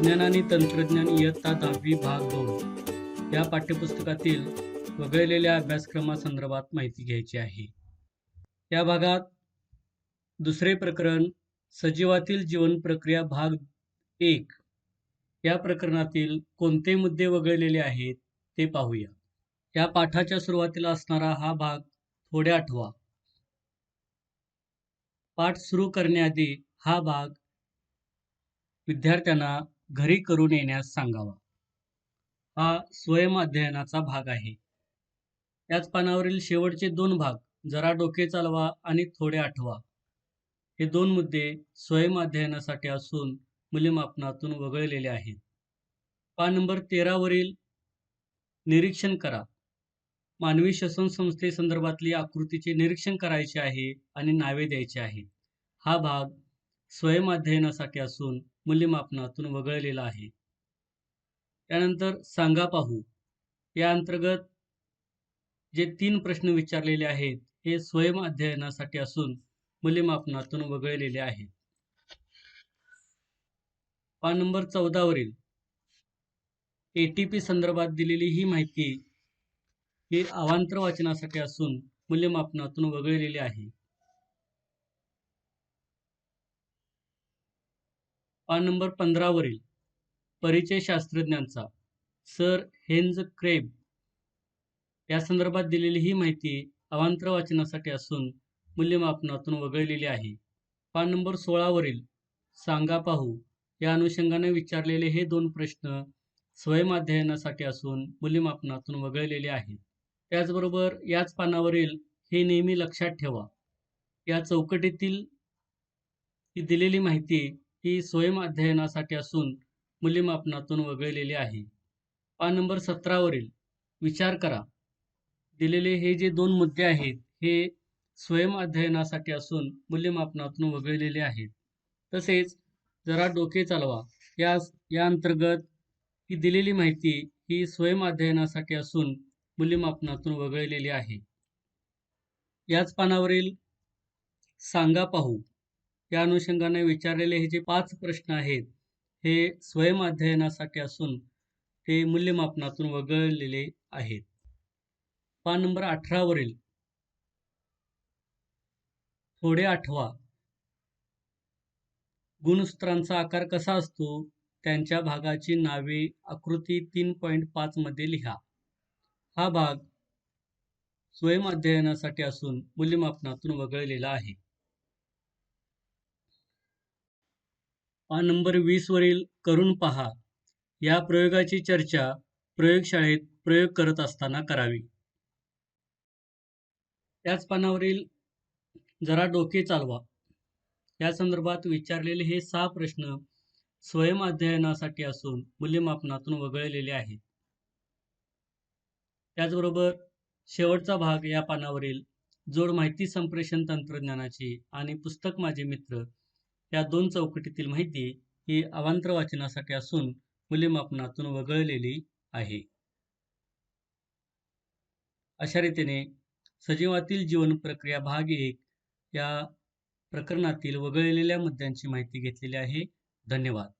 विज्ञान आणि तंत्रज्ञान इयत्ता दहावी भाग दोन या पाठ्यपुस्तकातील वगळलेल्या अभ्यासक्रमासंदर्भात माहिती घ्यायची आहे. या भागात दुसरे प्रकरण सजीवातील जीवन प्रक्रिया भाग एक. या प्रकरणातील कोणते मुद्दे वगळलेले आहेत ते पाहूया. या पाठाच्या सुरुवातीला असणारा हा भाग थोड्या आठवा. पाठ सुरू करण्याआधी हा भाग विद्यार्थ्यांना घरी करून येण्यास सांगावा. हा स्वयं अध्ययनाचा भाग आहे. याच पानावरील शेवटचे दोन भाग जरा डोके चालवा आणि थोडे आठवा. हे दोन मुद्दे स्वयं अध्ययनासाठी असून मूल्यमापनातून वगळलेले आहेत. पान नंबर तेरावरील निरीक्षण करा. मानवी श्वसन संस्थेसंदर्भातली आकृतीचे निरीक्षण करायचे आहे आणि नावे द्यायची आहेत. हा भाग स्वयं अध्ययनासाठी असून मूल्यमापनातून वगळलेला आहे. त्यानंतर सांगा पाहू. या अंतर्गत जे तीन प्रश्न विचारलेले आहेत हे स्वयं अध्ययनासाठी असून मूल्यमापनातून वगळलेले आहेत. पान नंबर चौदावरील. ए टी पी संदर्भात दिलेली ही माहिती ही अवांतर वाचनासाठी असून मूल्यमापनातून वगळलेली आहे. पान नंबर पंधरावरील परिचय शास्त्रज्ञांचा सर हेन्झ क्रेब या संदर्भात दिलेली ही माहिती अवांतर वाचनासाठी असून मूल्यमापनातून वगळलेली आहे. पान नंबर सोळावरील सांगा पाहू या अनुषंगाने विचारलेले हे दोन प्रश्न स्वयं अध्ययनासाठी असून मूल्यमापनातून वगळलेले आहेत. त्याचबरोबर याच पानावरील हे नेहमी लक्षात ठेवा. या चौकटीतील ही दिलेली माहिती ही स्वयं अध्ययनासाठी असून मूल्यमापनातून वगळलेली आहे. पान नंबर सतरावरील विचार करा. दिलेले हे जे दोन मुद्दे आहेत हे स्वयं अध्ययनासाठी असून मूल्यमापनातून वगळलेले आहेत. तसेच जरा डोके चालवा. या या अंतर्गत ही दिलेली माहिती ही स्वयं अध्ययनासाठी असून मूल्यमापनातून वगळलेली आहे. याच पानावरील सांगा पाहू. या अनुषंगाने विचारलेले हे जे पाच प्रश्न आहेत हे स्वयं अध्ययनासाठी असून ते मूल्यमापनातून वगळलेले आहेत. पान नंबर अठरावरील. थोडे आठवा. गुणसूत्रांचा आकार कसा असतो? त्यांच्या भागाची नावे आकृती तीन पॉईंट पाच मध्ये लिहा. हा भाग स्वयं अध्ययनासाठी असून मूल्यमापनातून वगळलेला आहे. पान नंबर वीस वरील करून पहा. या प्रयोगाची चर्चा प्रयोगशाळेत प्रयोग करत असताना करावी. त्याच पानावरील जरा डोके चालवा. या संदर्भात विचारलेले हे सहा प्रश्न स्वयं अध्ययनासाठी असून मूल्यमापनातून वगळलेले आहेत. त्याचबरोबर शेवटचा भाग या पानावरील जोड माहिती संप्रेषण तंत्रज्ञानाची आणि पुस्तक माझे मित्र या दोन चौकटीतील माहिती ही अवांतर वाचनासाठी असून मूल्यमापनातून वगळलेली आहे. अशा रीतीने सजीवातील जीवन प्रक्रिया भाग एक या प्रकरणातील वगळलेल्या मुद्द्यांची माहिती घेतलेली आहे. धन्यवाद.